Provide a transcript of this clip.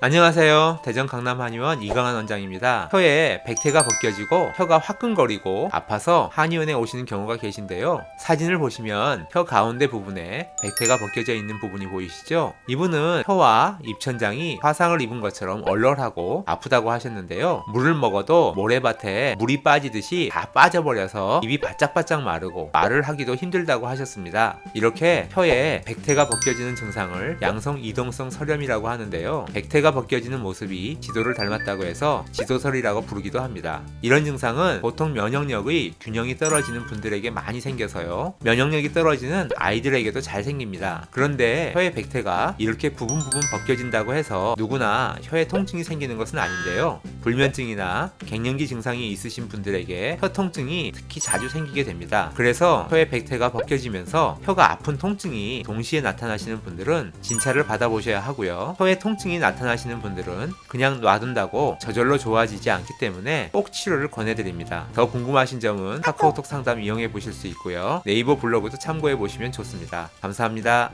안녕하세요. 대전 강남 한의원 이강한 원장입니다. 혀에 백태가 벗겨지고 혀가 화끈거리고 아파서 한의원에 오시는 경우가 계신데요. 사진을 보시면 혀 가운데 부분에 백태가 벗겨져 있는 부분이 보이시죠? 이분은 혀와 입천장이 화상을 입은 것처럼 얼얼하고 아프다고 하셨는데요. 물을 먹어도 모래밭에 물이 빠지듯이 다 빠져버려서 입이 바짝바짝 마르고 말을 하기도 힘들다고 하셨습니다. 이렇게 혀에 백태가 벗겨지는 증상을 양성 이동성 설염이라고 하는데요. 백태가 벗겨지는 모습이 지도를 닮았다고 해서 지도설이라고 부르기도 합니다. 이런 증상은 보통 면역력의 균형이 떨어지는 분들에게 많이 생겨서요. 면역력이 떨어지는 아이들에게도 잘 생깁니다. 그런데 혀의 백태가 이렇게 부분 부분 벗겨진다고 해서 누구나 혀에 통증이 생기는 것은 아닌데요. 불면증이나 갱년기 증상이 있으신 분들에게 혀 통증이 특히 자주 생기게 됩니다. 그래서 혀의 백태가 벗겨지면서 혀가 아픈 통증이 동시에 나타나시는 분들은 진찰을 받아보셔야 하고요. 혀의 통증이 나타나 시는 분들은 그냥 놔둔다고 저절로 좋아지지 않기 때문에 꼭 치료를 권해드립니다. 더 궁금하신 점은 카카오톡 상담 이용해 보실 수 있고요. 네이버 블로그도 참고해 보시면 좋습니다. 감사합니다.